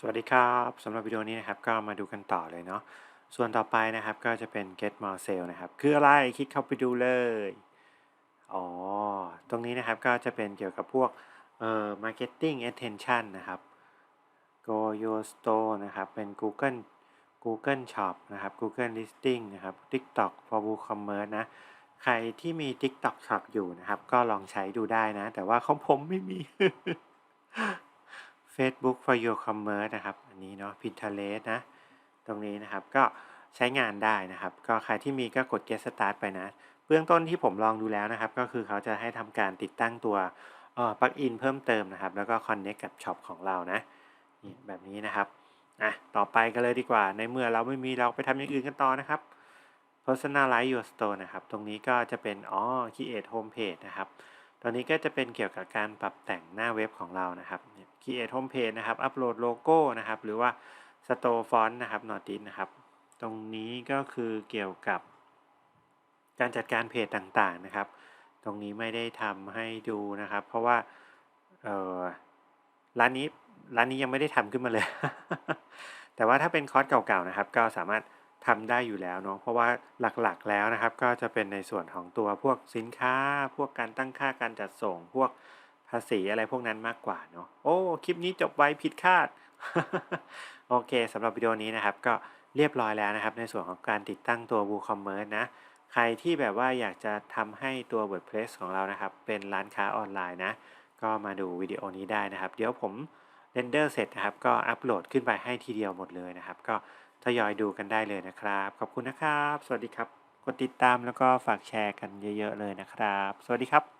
สวัสดีครับสำหรับวิดีโอนี้นะครับก็มาดูกันต่อเลยเนาะส่วนต่อไปนะครับก็จะเป็น get more sale นะครับ คืออะไรคลิกเข้าไปดูเลย อ๋อ ตรงนี้นะครับก็จะเป็นเกี่ยวกับพวกเอ่อ marketing attention นะครับ go your store นะครับ เป็น Google Google Shop นะครับ Google Listing นะครับ TikTok for WooCommerce นะ ใครที่มี TikTok Shop อยู่นะครับ ก็ลองใช้ดูได้นะ แต่ว่าของผมไม่มี Facebook for your commerce นะครับ อันนี้เนาะ Pinterest นะ ตรงนี้นะครับก็ใช้งานได้นะครับ ก็ใครที่มีก็กด get start ไปนะ เบื้องต้นที่ผมลองดูแล้วนะครับ ก็คือเขาจะให้ทำการติดตั้งตัวอ่อปลั๊กอินเพิ่มเติมนะครับ แล้วก็ connect กับช็อปของเรานะนี่แบบนี้นะครับอะต่อไปกันเลยดีกว่า ในเมื่อเราไม่มีเราไปทำอย่างอื่นกันต่อนะครับ personalize your store นะครับ ตรงนี้ก็จะเป็นอ๋อ create home page นะครับ ตอนนี้ก็จะเป็นเกี่ยวกับการปรับแต่งหน้าเว็บของเรานะครับเนี่ย create home page นะครับ อัปโหลดโลโก้นะครับ หรือว่า store font นะครับ notice นะครับ ตรงนี้ก็คือเกี่ยวกับการจัดการเพจต่างๆนะครับ ตรงนี้ไม่ได้ทำให้ดูนะครับ เพราะว่าร้านนี้ร้านนี้ยังไม่ได้ทำขึ้นมาเลย แต่ว่าถ้าเป็นคอร์สเก่าๆนะครับ ก็สามารถ ทำได้อยู่แล้วเนาะเพราะว่าหลักๆแล้วนะครับ ก็จะเป็นในส่วนของตัวพวกสินค้า พวกการตั้งค่าการจัดส่ง พวกภาษีอะไรพวกนั้นมากกว่าเนาะโอ้คลิปนี้จบไวผิดคาด โอเคสำหรับวิดีโอนี้นะครับ ก็เรียบร้อยแล้วนะครับ ในส่วนของการติดตั้งตัว WooCommerce นะใครที่แบบว่าอยากจะทำให้ตัว WordPress ของเรานะครับ เป็นร้านค้าออนไลน์นะ ก็มาดูวิดีโอนี้ได้นะครับ เดี๋ยวผมเรนเดอร์เสร็จนะครับ ก็อัปโหลดขึ้นไปให้ทีเดียวหมดเลยนะครับ ก็ ทยอยดูกันได้เลยนะครับ ขอบคุณนะครับ สวัสดีครับ กดติดตามแล้วก็ฝากแชร์กันเยอะ ๆ เลยนะครับ สวัสดีครับ